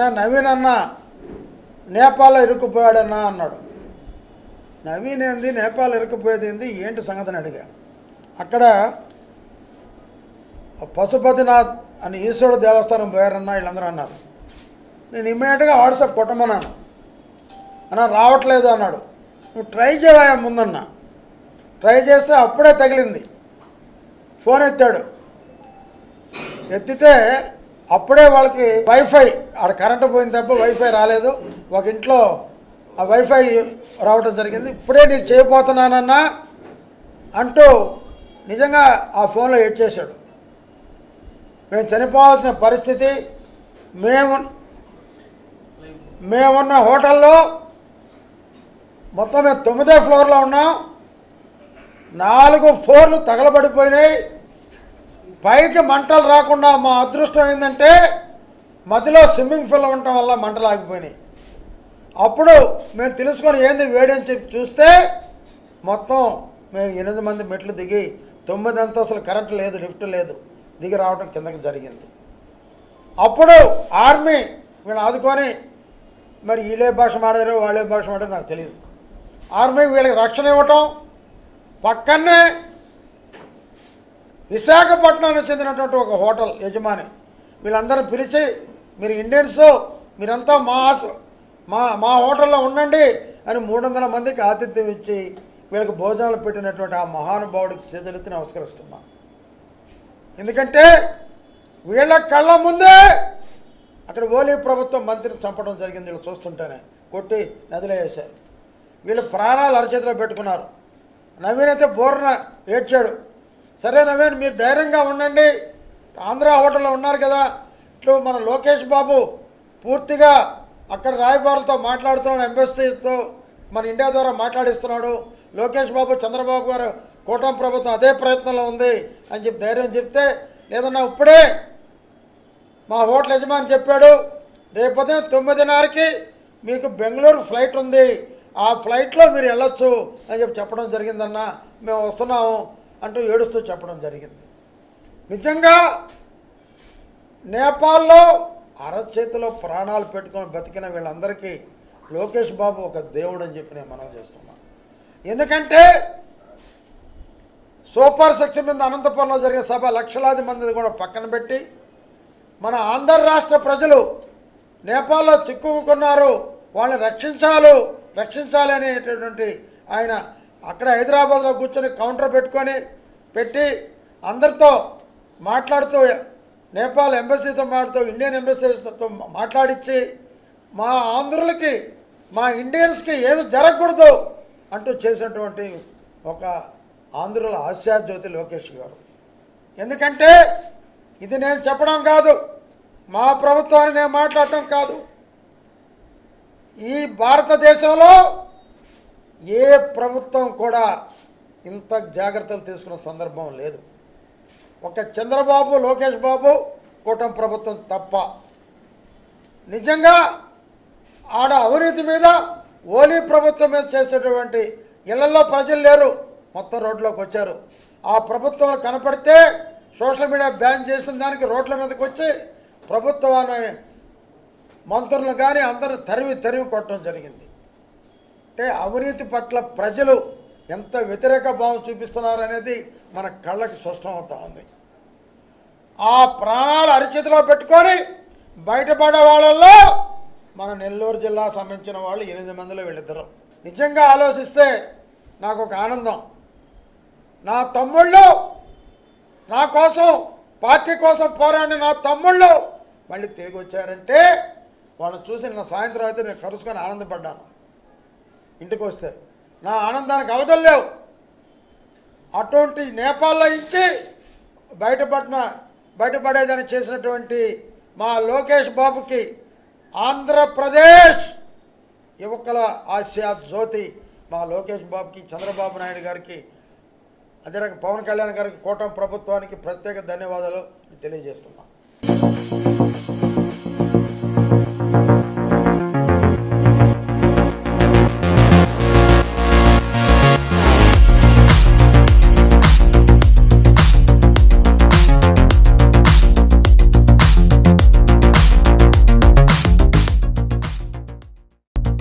అన్నా నవీన్ అన్న నేపాల్లో ఇరుక్కుపోయాడన్నా అన్నాడు. నవీన్ ఏంది నేపాల్ ఇరుక్కుపోయేది ఏంది ఏంటి సంగతిని అడిగా. అక్కడ పశుపతినాథ్ అని ఈశ్వరుడు దేవస్థానం పోయారన్నా వీళ్ళందరూ అన్నారు. నేను ఇమ్మీడియట్గా వాట్సాప్ కొట్టమన్నాను. అన్న రావట్లేదు అన్నాడు. నువ్వు ట్రై చేయవా ముందన్న. ట్రై చేస్తే అప్పుడే తగిలింది. ఫోన్ ఎత్తాడు. ఎత్తితే అప్పుడే వాళ్ళకి వైఫై ఆడ కరెంటు పోయిన తప్ప వైఫై రాలేదు. ఒక ఇంట్లో ఆ వైఫై రావడం జరిగింది. ఇప్పుడే నీకు చేయబోతున్నానన్నా అంటూ నిజంగా ఆ ఫోన్లో ఎడ్ చేశాడు. మేము చనిపోవాల్సిన పరిస్థితి మేము మేమున్న హోటల్లో మొత్తం మేము తొమ్మిదో ఫ్లోర్లో ఉన్నాం. నాలుగు ఫ్లోర్లు తగలబడిపోయినాయి. పైకి మంటలు రాకుండా మా అదృష్టం ఏంటంటే మధ్యలో స్విమ్మింగ్ పూల్ ఉండటం వల్ల మంటలు ఆగిపోయినాయి. అప్పుడు మేము తెలుసుకొని ఏంది వేడి అని చెప్పి చూస్తే మొత్తం మేము ఎనిమిది మంది మెట్లు దిగి తొమ్మిది అంతస్తులు కరెంట్ లేదు లిఫ్ట్ లేదు దిగి రావడం కిందకి జరిగింది. అప్పుడు ఆర్మీ వీళ్ళు ఆదుకొని మరి వీళ్ళే భాష మాడారో వాళ్ళే భాష మాడారో నాకు తెలియదు ఆర్మీ వీళ్ళకి రక్షణ ఇవ్వటం పక్కనే విశాఖపట్నానికి చెందినటువంటి ఒక హోటల్ యజమాని. వీళ్ళందరూ పిలిచి మీరు ఇండియన్స్ మీరంతా మా మా మా హోటల్లో ఉండండి అని మూడు వందల మందికి ఆతిథ్యం ఇచ్చి వీళ్ళకి భోజనాలు పెట్టినటువంటి ఆ మహానుభావుడికి చేతులెత్తి నమస్కరిస్తున్నా. ఎందుకంటే వీళ్ళ కళ్ళ ముందే అక్కడ ఓలీ ప్రభుత్వం మంత్రిని చంపడం జరిగింది వీళ్ళు చూస్తుంటేనే. కొట్టి నదిలో వేశారు వీళ్ళు ప్రాణాలు అరచేతిలో పెట్టుకున్నారు. నవీన్ అయితే బోర్న ఏడ్చాడు. సరే నవీన్ మీరు ధైర్యంగా ఉండండి. ఆంధ్ర హోటల్లో ఉన్నారు కదా. ఇట్లు మన లోకేష్ బాబు పూర్తిగా అక్కడ రాయబారులతో మాట్లాడుతున్నాడు ఎంబసీతో మన ఇండియా ద్వారా మాట్లాడిస్తున్నాడు. లోకేష్ బాబు చంద్రబాబు గారు కూటమి ప్రభుత్వం అదే ప్రయత్నంలో ఉంది అని చెప్పి ధైర్యం చెప్తే లేదన్నా ఇప్పుడే మా హోటల్ యజమాని చెప్పాడు రేపు తొమ్మిదిన్నరకి మీకు బెంగళూరు ఫ్లైట్ ఉంది. ఆ ఫ్లైట్లో మీరు వెళ్ళొచ్చు అని చెప్పి చెప్పడం జరిగిందన్న. మేము వస్తున్నాము. అంటూ ఏడుస్తూ చెప్పడం జరిగింది. నిజంగా నేపాల్లో అరచేతిలో ప్రాణాలు పెట్టుకొని బతికిన వీళ్ళందరికీ లోకేష్ బాబు ఒక దేవుడు అని చెప్పి నేను మనం చేస్తున్నాను ఎందుకంటే సూపర్ సెక్షన్ మీద అనంతపురంలో జరిగే సభ లక్షలాది మంది కూడా పక్కన పెట్టి మన ఆంధ్ర రాష్ట్ర ప్రజలు నేపాల్లో చిక్కుకున్నారు వాళ్ళని రక్షించాలు రక్షించాలి అనేటటువంటి ఆయన అక్కడ హైదరాబాద్లో కూర్చొని కౌంటర్ పెట్టుకొని పెట్టి అందరితో మాట్లాడుతూ నేపాల్ ఎంబసీతో మాట్లాడుతూ ఇండియన్ ఎంబసీతో మాట్లాడించి మా ఆంధ్రులకి మా ఇండియన్స్కి ఏమి జరగకూడదు అంటూ చేసినటువంటి ఒక ఆంధ్రుల ఆశాజ్యోతి లోకేష్ గారు. ఎందుకంటే ఇది నేను చెప్పడం కాదు మా ప్రభుత్వాన్ని నేను మాట్లాడటం కాదు. ఈ భారతదేశంలో ఏ ప్రభుత్వం కూడా ఇంత జాగ్రత్తలు తీసుకున్న సందర్భం లేదు. ఒక చంద్రబాబు లోకేష్ బాబు కూటమి ప్రభుత్వం తప్ప. నిజంగా ఆడ అవినీతి మీద ఓలీ ప్రభుత్వం మీద చేసేటువంటి ఇళ్ళలో ప్రజలు లేరు. మొత్తం రోడ్లోకి వచ్చారు. ఆ ప్రభుత్వం కనపడితే సోషల్ మీడియా బ్యాన్ చేసిన దానికి రోడ్ల మీదకి వచ్చి ప్రభుత్వాన్ని మంత్రులు కానీ అందరూ తరివి తరివి కొట్టడం జరిగింది. అంటే అవినీతి పట్ల ప్రజలు ఎంత వ్యతిరేక భావం చూపిస్తున్నారు అనేది మన కళ్ళకి స్పష్టమవుతా ఉంది. ఆ ప్రాణాలు అరిచేతిలో పెట్టుకొని బయటపడే వాళ్ళల్లో మన నెల్లూరు జిల్లా సంబంధించిన వాళ్ళు ఎనిమిది మందిలో వీళ్ళిద్దరు. నిజంగా ఆలోచిస్తే నాకు ఒక ఆనందం. నా తమ్ముళ్ళు నా కోసం పార్టీ కోసం పోరాడిన నా తమ్ముళ్ళు మళ్ళీ తిరిగి వచ్చారంటే వాళ్ళని చూసి నిన్న సాయంత్రం అయితే నేను కలుసుకొని ఆనందపడ్డాను. ఇంటికి వస్తే నా ఆనందానికి అవధులు లేవు. అటువంటి నేపాల్లో ఇచ్చి బయటపడిన బయటపడేదని చేసినటువంటి మా లోకేష్ బాబుకి ఆంధ్రప్రదేశ్ యువకుల ఆసియా జ్యోతి మా లోకేష్ బాబుకి చంద్రబాబు నాయుడు గారికి అదే పవన్ కళ్యాణ్ గారికి కూటమి ప్రభుత్వానికి ప్రత్యేక ధన్యవాదాలు తెలియజేస్తున్నాను